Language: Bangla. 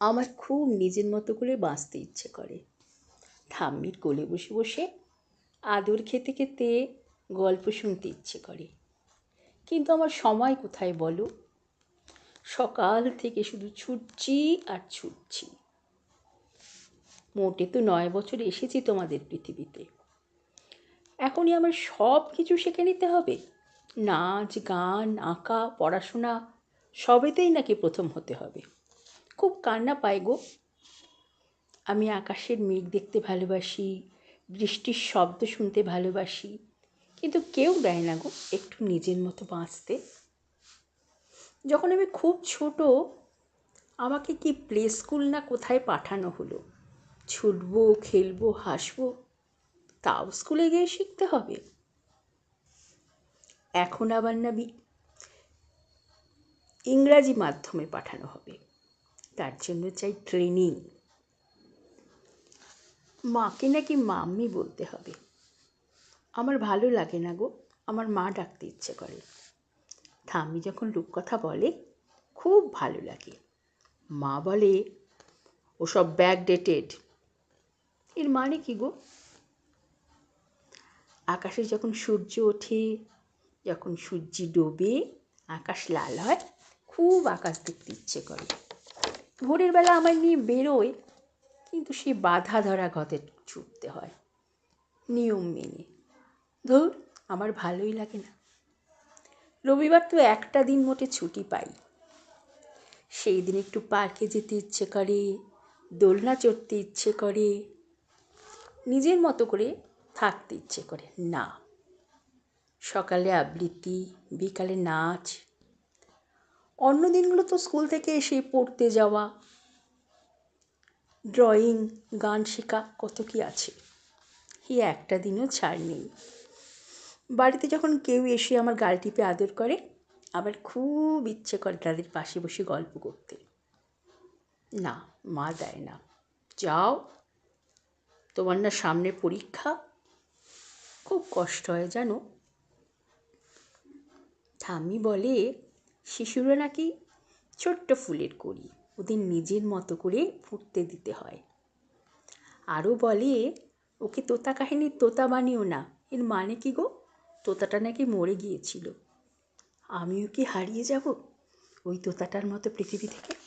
আমার খুব নিজের মতো করে বাঁচতে ইচ্ছে করে। ঠাম্মির কোলে বসে বসে আদর খেতে খেতে গল্প শুনতে ইচ্ছে করে। কিন্তু আমার সময় কোথায় বলো? সকাল থেকে শুধু ছুটছি আর ছুটছি। মোটে তো নয় বছর এসেছি তোমাদের পৃথিবীতে। এখনই আমার সব কিছু শিখে নিতে হবে। নাচ, গান, আঁকা, পড়াশোনা, সবেতেই নাকি প্রথম হতে হবে। খুব কান্না পায় গো। আমি আকাশের মেঘ দেখতে ভালোবাসি, বৃষ্টির শব্দ শুনতে ভালোবাসি, কিন্তু কেউ দেয় না গো একটু নিজের মতো বাঁচতে। যখন আমি খুব ছোট, আমাকে কি প্লে স্কুল না কোথায় পাঠানো হলো? ছুটবো, খেলব, হাসবো, তাও স্কুলে গিয়ে শিখতে হবে? এখন আবার না ইংরাজি মাধ্যমে পাঠানো হবে। তার জন্য চাই ট্রেনিং মাকে নাকি মাম্মি বলতে হবে। আমার ভালো লাগে না গো, আমার মা ডাকতে ইচ্ছে করে। ঠাম্মি যখন রূপকথা বলে, খুব ভালো লাগে। মা বলে, ওসব ব্যাক ডেটেড এর মানে কি গো? আকাশে যখন সূর্য ওঠে, যখন সূর্যি ডোবে, আকাশ লাল হয়, খুব আকাশ দেখতে ইচ্ছে করে। ভোরের বেলা আমার নিয়ে বেরোয়, কিন্তু সেই বাধা ধরা ঘতে ছুটতে হয়। নিয়ম মেনে। ধর, আমার ভালোই লাগে না। রবিবার তো একটা দিন মোটে ছুটি পাই। সেই দিন একটু পার্কে যেতে ইচ্ছে করে, দোলনা চড়তে ইচ্ছে করে, নিজের মতো করে থাকতে ইচ্ছে করে না। সকালে আবৃত্তি, বিকালে নাচ অন্য দিনগুলো তো স্কুল থেকে এসে পড়তে যাওয়া ড্রয়িং গান শেখা, কত কি আছে। এই একটা দিনও ছাড় নেই। বাড়িতে যখন কেউ এসে আমার গাল টিপে আদর করে, আবার খুব ইচ্ছে করে তাদের পাশে বসে গল্প করতে। না, মা দেয় না। যাও, তোমার না সামনে পরীক্ষা। খুব কষ্ট হয় জানো। ঠাম্মি বলে শিশুরা নাকি ছোট্ট ফুলের করি ওদের নিজের মতো করে ফুটতে দিতে হয়। আরও বলে, ওকে তোতা কাহিনীর তোতা বানিও না। এর মানে কি গো? তোতাটা নাকি মরে গিয়েছিল। আমিও কি হারিয়ে যাব? ওই তোতাটার মতো পৃথিবী থেকে